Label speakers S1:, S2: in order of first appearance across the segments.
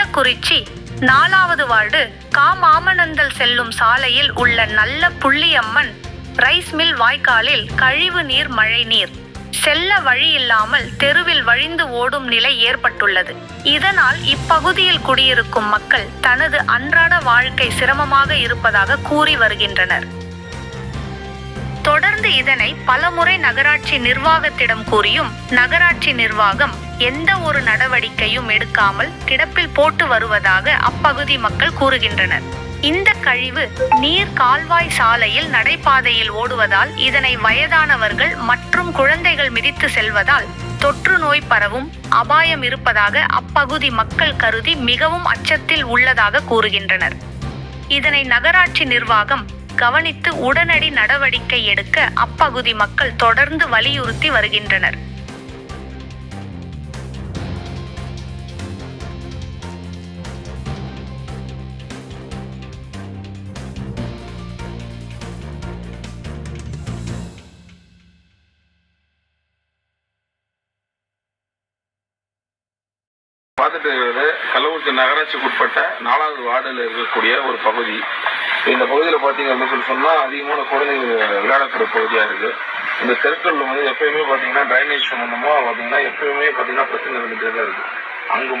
S1: கள்ளக்குறிச்சி நாலாவது வார்டு காமாமனந்தல் செல்லும் சாலையில் உள்ள நல்ல புள்ளியம்மன் ரைஸ் மில் வாய்க்காலில் கழிவு நீர் மழை நீர். செல்ல வழி இல்லாமல் தெருவில் வழிந்து ஓடும் நிலை ஏற்பட்டுள்ளது. இதனால் இப்பகுதியில் குடியிருக்கும் மக்கள் தனது அன்றாட வாழ்க்கை சிரமமாக இருப்பதாக கூறி வருகின்றனர். தொடர்ந்து இதனை பலமுறை நகராட்சி நிர்வாகத்திடம் கூறியும் நகராட்சி நிர்வாகம் எந்த ஒரு நடவடிக்கையும் எடுக்காமல் கிடப்பில் போட்டு வருவதாக அப்பகுதி மக்கள் கூறுகின்றனர். இந்த கழிவு நீர் கால்வாய் சாலையில் நடைபாதையில் ஓடுவதால் இதனை வயதானவர்கள் மற்றும் குழந்தைகள் மிதித்து செல்வதால் தொற்று நோய் பரவும் அபாயம் இருப்பதாக அப்பகுதி மக்கள் கருதி மிகவும் அச்சத்தில் உள்ளதாக கூறுகின்றனர். இதனை நகராட்சி நிர்வாகம் கவனித்து உடனடி நடவடிக்கை எடுக்க அப்பகுதி மக்கள் தொடர்ந்து வலியுறுத்தி வருகின்றனர்.
S2: பார்த்துட்டு கள்ளக்குறிச்சி நகராட்சிக்கு உட்பட்ட நாலாவது வார்டில் இருக்கக்கூடிய ஒரு பகுதி. இந்த பகுதியில் பார்த்தீங்க அப்படின்னு சொல்லி சொன்னால் அதிகமான குழந்தைகள் விளையாடக்கூடிய பகுதியாக இருக்குது இந்த தெருக்களில் வந்து எப்பயுமே பார்த்தீங்கன்னா ட்ரைனேஜ் சம்மந்தமாக பார்த்தீங்கன்னா எப்பயுமே பார்த்தீங்கன்னா பிரச்சனை இருந்துகிட்டே தான் இருக்குது அங்கே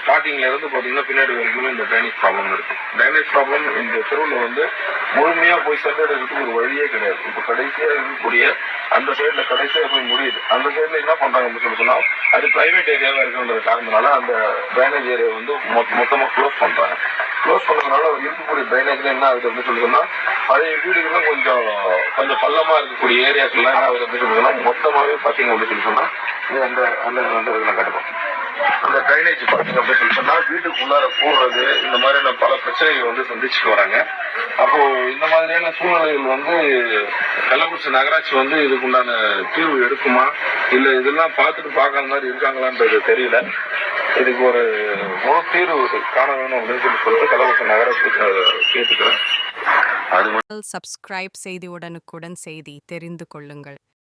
S2: ஸ்டார்டிங்ல இருந்து பார்த்தீங்கன்னா பின்னாடி வரைக்கும் இந்த டைனேஜ் ப்ராப்ளம் இருக்கு. டைனேஜ் ப்ராப்ளம் இந்த தெருவில் வந்து முழுமையாக போய் சென்றதுக்கு ஒரு வழியே கிடையாது. இப்போ கடைசியாக இருக்கக்கூடிய அந்த சைடில் கடைசியாக போய் முடியுது. அந்த சைடில் என்ன பண்ணுறாங்க அப்படின்னு சொல்லி சொன்னால் அது பிரைவேட் ஏரியாவாக இருக்குன்ற காரணத்தினால அந்த ட்ரைனேஜ் ஏரியா வந்து மொத்த மொத்தமாக க்ளோஸ் பண்ணுறாங்க க்ளோஸ் பண்ணதுனால இருக்கக்கூடிய ட்ரைனேஜ்ல என்ன ஆகுது அப்படின்னு சொல்லி சொன்னா பழைய வீடுகளும் கொஞ்சம் கொஞ்சம் பள்ளமா இருக்கக்கூடிய ஏரியாக்கெல்லாம் என்ன ஆகுது அப்படின்னு சொல்லி சொன்னா மொத்தமாவே பாத்தீங்க அப்படின்னு சொல்லி சொன்னா இது அந்த அந்த அந்த இதெல்லாம் கட்டுவோம் அந்த ட்ரைனேஜ் பார்த்தீங்க அப்படின்னு சொல்லி சொன்னா வீட்டுக்குள்ளார போடுறது இந்த மாதிரியான பல பிரச்சனைகள் வந்து சந்திச்சுட்டு வராங்க. அப்போ இந்த மாதிரியான சூழ்நிலைகள் வந்து கள்ளக்குறிச்சி நகராட்சி வந்து இதுக்குண்டான தீர்வு எடுக்குமா? இல்ல இதெல்லாம் பார்த்துட்டு பார்க்காத மாதிரி இருக்காங்களான்றது தெரியல. இதுக்கு ஒரு முழு தீர்வு காண வேணும் அப்படின்னு சொல்லி சொல்லிட்டு கள்ளக்குறிச்சி நகராட்சி கேட்டுக்கிறேன். அது
S3: சப்ஸ்கிரைப் செய்தி உடனுக்குடன் செய்தி தெரிந்து கொள்ளுங்கள்.